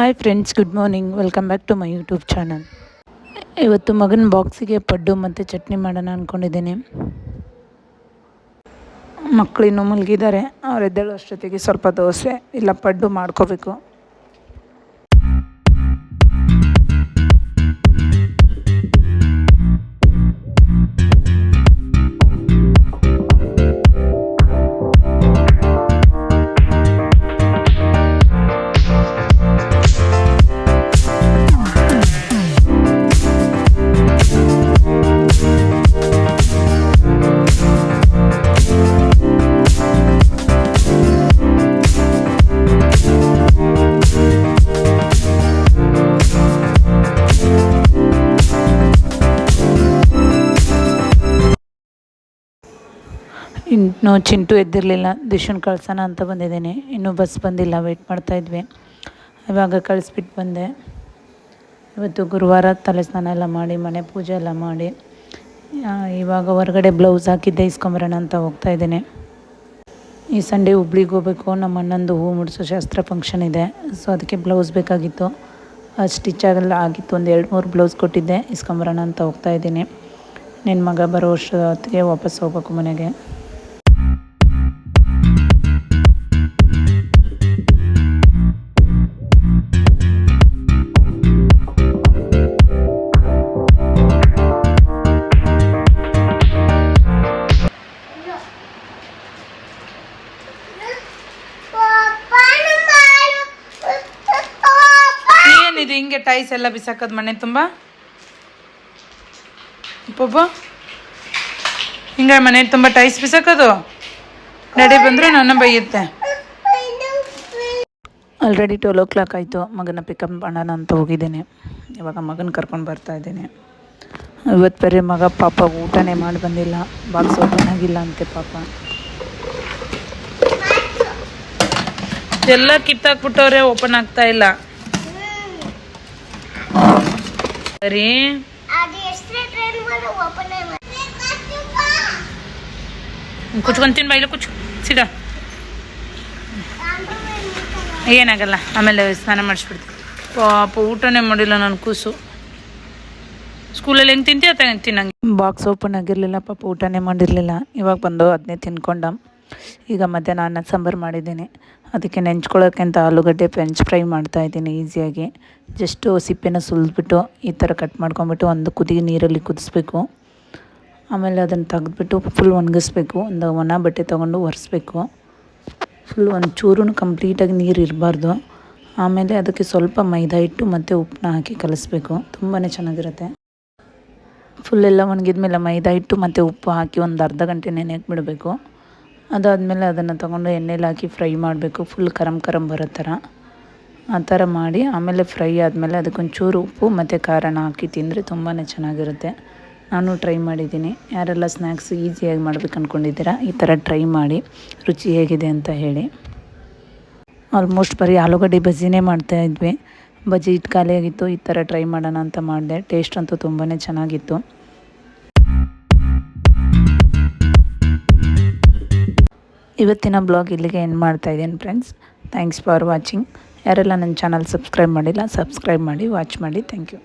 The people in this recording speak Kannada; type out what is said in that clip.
Hi friends good morning welcome back to my YouTube channel ಇವತ್ತು ಮಗನ ಬಾಕ್ಸಿಗೆ ಪಡ್ಡು ಮತ್ತು ಚಟ್ನಿ ಮಾಡೋಣ ಅಂದ್ಕೊಂಡಿದ್ದೀನಿ ಮಕ್ಕಳಿನ್ನೂ ಮಲಗಿದ್ದಾರೆ ಅವ್ರು ಎದ್ದೇಳೋ ಅಷ್ಟೊತ್ತಿಗೆ ಸ್ವಲ್ಪ ದೋಸೆ ಇಲ್ಲ ಪಡ್ಡು ಮಾಡ್ಕೋಬೇಕು. ಇನ್ನು ಚಿಂಟು ಎದ್ದಿರಲಿಲ್ಲ, ದಿಶನ್ ಕಳ್ಸೋಣ ಅಂತ ಬಂದಿದ್ದೀನಿ. ಇನ್ನೂ ಬಸ್ ಬಂದಿಲ್ಲ ವೆಯ್ಟ್ ಮಾಡ್ತಾಯಿದ್ವಿ ಇವಾಗ ಕಳಿಸ್ಬಿಟ್ಟು ಬಂದೆ. ಇವತ್ತು ಗುರುವಾರ ತಲೆ ಸ್ನಾನ ಎಲ್ಲ ಮಾಡಿ, ಮನೆ ಪೂಜೆ ಎಲ್ಲ ಮಾಡಿ. ಇವಾಗ ಹೊರಗಡೆ ಬ್ಲೌಸ್ ಹಾಕಿದ್ದೆ, ಇಸ್ಕೊಂಬರೋಣ ಅಂತ ಹೋಗ್ತಾಯಿದ್ದೀನಿ ಈ ಸಂಡೇ ಹುಬ್ಳಿಗೆ ಹೋಗ್ಬೇಕು, ನಮ್ಮ ಅಣ್ಣಂದು ಹೂ ಮುಡಿಸೋ ಶಾಸ್ತ್ರ ಫಂಕ್ಷನ್ ಇದೆ. ಸೊ ಅದಕ್ಕೆ ಬ್ಲೌಸ್ ಬೇಕಾಗಿತ್ತು. ಸ್ಟಿಚ್ ಆಗಲ್ಲ, ಆಗಿತ್ತು. ಒಂದು ಎರಡು ಮೂರು ಬ್ಲೌಸ್ ಕೊಟ್ಟಿದ್ದೆ, ಇಸ್ಕೊಂಬರೋಣ ಅಂತ ಹೋಗ್ತಾಯಿದ್ದೀನಿ ನಿನ್ನ ಮಗ ಬರೋ ಹೊತ್ತಿಗೆ ವಾಪಸ್ ಹೋಗ್ಬೇಕು ಮನೆಗೆ. ಏನಿದು ಹಿಂಗೆ ಟೈಸ್ ಎಲ್ಲ ಬಿಸಾಕೋದು ಮನೆ ತುಂಬ? ಪೊಬ್ಬ? ಹಿಂಗ ಮನೆ ತುಂಬ ಟೈಸ್ ಬಿಸಾಕೋದು? ನಡೆ ಬಂದರೆ ನನ್ನ ಬೈಯುತ್ತೆ. ಆಲ್ರೆಡಿ ಟ್ವೆಲ್ ಓ ಕ್ಲಾಕ್ ಆಯಿತು. ಮಗನ ಪಿಕಪ್ ಮಾಡೋಣ ಅಂತ ಹೋಗಿದ್ದೀನಿ. ಇವಾಗ ಮಗನ ಕರ್ಕೊಂಡು ಬರ್ತಾ ಇದ್ದೀನಿ. ಇವತ್ತು ಬೇರೆ ಮಗ ಪಾಪ ಊಟನೇ ಮಾಡಿ ಬಂದಿಲ್ಲ. ಬಾಕ್ಸ್ ಓಪನ್ ಆಗಿಲ್ಲ ಅಂತೆ ಪಾಪ. ಎಲ್ಲ ಕಿತ್ತಾಕ್ಬಿಟ್ಟವ್ರೆ ಓಪನ್ ಆಗ್ತಾ ಇಲ್ಲ. ಸರಿ. ಕುಚ್ಕೊಂತೀನಿ ಬೈಲು ಕುಚ್ ಸಿಡ ಏನಾಗಲ್ಲ ಆಮೇಲೆ ಸ್ನಾನ ಮಾಡಿಸ್ಬಿಡ್ತೀನಿ. ಪಾಪ ಊಟನೇ ಮಾಡಿಲ್ಲ ನಾನು ಕೂಸು. ಸ್ಕೂಲಲ್ಲಿ ಹೆಂಗೆ ತಿಂತೀಯ ತಿನ್ನಂಗೆ. ಬಾಕ್ಸ್ ಓಪನ್ ಆಗಿರಲಿಲ್ಲ ಪಾಪ ಊಟನೇ ಮಾಡಿರಲಿಲ್ಲ. ಇವಾಗ ಬಂದು ಅದನ್ನೇ ತಿನ್ಕೊಂಡ ಈಗ ಮಧ್ಯಾಹ್ನ ಅನ್ನ ಸಾಂಬಾರು ಮಾಡಿದ್ದೀನಿ. ಅದಕ್ಕೆ ನೆಂಚ್ಕೊಳ್ಳೋಕ್ಕಿಂತ ಆಲೂಗಡ್ಡೆ ಫ್ರೆಂಚ್ ಫ್ರೈ ಮಾಡ್ತಾ ಇದ್ದೀನಿ ಈಸಿಯಾಗಿ ಜಸ್ಟು ಸಿಪ್ಪೆನ ಸುಲಿದ್ಬಿಟ್ಟು ಈ ಥರ ಕಟ್ ಮಾಡ್ಕೊಂಬಿಟ್ಟು ಒಂದು ಕುದಿ ನೀರಲ್ಲಿ ಕುದಿಸ್ಬೇಕು. ಆಮೇಲೆ ಅದನ್ನು ತೆಗೆದ್ಬಿಟ್ಟು ಫುಲ್ ಒಣಗಿಸ್ಬೇಕು. ಒಂದು ಒಣ ಬಟ್ಟೆ ತೊಗೊಂಡು ಒರೆಸ್ಬೇಕು. ಫುಲ್ ಒಂದು ಚೂರು ಕಂಪ್ಲೀಟಾಗಿ ನೀರು ಇರಬಾರ್ದು. ಆಮೇಲೆ ಅದಕ್ಕೆ ಸ್ವಲ್ಪ ಮೈದಾ ಹಿಟ್ಟು ಮತ್ತು ಉಪ್ಪನ್ನ ಹಾಕಿ ಕಲಿಸ್ಬೇಕು. ತುಂಬಾ ಚೆನ್ನಾಗಿರುತ್ತೆ. ಫುಲ್ಲೆಲ್ಲ ಒಣಗಿದ್ಮೇಲೆ ಮೈದಾ ಹಿಟ್ಟು ಮತ್ತು ಉಪ್ಪು ಹಾಕಿ ಒಂದು ಅರ್ಧ ಗಂಟೆ ನೆನೆಯಕ್ಕೆ ಬಿಡಬೇಕು. ಅದಾದಮೇಲೆ ಅದನ್ನು ತೊಗೊಂಡು ಎಣ್ಣೆಲಿ ಹಾಕಿ ಫ್ರೈ ಮಾಡಬೇಕು. ಫುಲ್ ಕರಮ್ ಕರಮ್ ಬರೋ ಥರ. ಆ ಥರ ಮಾಡಿ ಆಮೇಲೆ ಫ್ರೈ ಆದಮೇಲೆ ಅದಕ್ಕೊಂಚೂರು ಉಪ್ಪು ಮತ್ತು ಖಾರನ ಹಾಕಿ ತಿಂದರೆ ತುಂಬಾ ಚೆನ್ನಾಗಿರುತ್ತೆ. ನಾನು ಟ್ರೈ ಮಾಡಿದ್ದೀನಿ. ಯಾರೆಲ್ಲ ಸ್ನ್ಯಾಕ್ಸ್ ಈಸಿಯಾಗಿ ಮಾಡ್ಬೇಕು ಅಂದ್ಕೊಂಡಿದ್ದೀರಾ ಈ ಥರ ಟ್ರೈ ಮಾಡಿ. ರುಚಿ ಹೇಗಿದೆ ಅಂತ ಹೇಳಿ. ಆಲ್ಮೋಸ್ಟ್ ಬರೀ ಆಲೂಗಡ್ಡೆ ಬಜ್ಜಿನೇ ಮಾಡ್ತಾಯಿದ್ವಿ ಬಜ್ಜಿ ಇಟ್ಟು ಖಾಲಿಯಾಗಿತ್ತು ಈ ಥರ ಟ್ರೈ ಮಾಡೋಣ ಅಂತ ಮಾಡಿದೆ. ಟೇಸ್ಟ್ ಅಂತೂ ತುಂಬಾ ಚೆನ್ನಾಗಿತ್ತು. ಇವತ್ತಿನ ಬ್ಲಾಗ್ ಇಲ್ಲಿಗೆ ಏನು ಮಾಡ್ತಾ ಇದ್ದೀನಿ ಫ್ರೆಂಡ್ಸ್ ಥ್ಯಾಂಕ್ಸ್ ಫಾರ್ ವಾಚಿಂಗ್ ಯಾರೆಲ್ಲ ನನ್ನ ಚಾನಲ್ ಸಬ್ಸ್ಕ್ರೈಬ್ ಮಾಡಿಲ್ಲ ಸಬ್ಸ್ಕ್ರೈಬ್ ಮಾಡಿ ವಾಚ್ ಮಾಡಿ. Thank you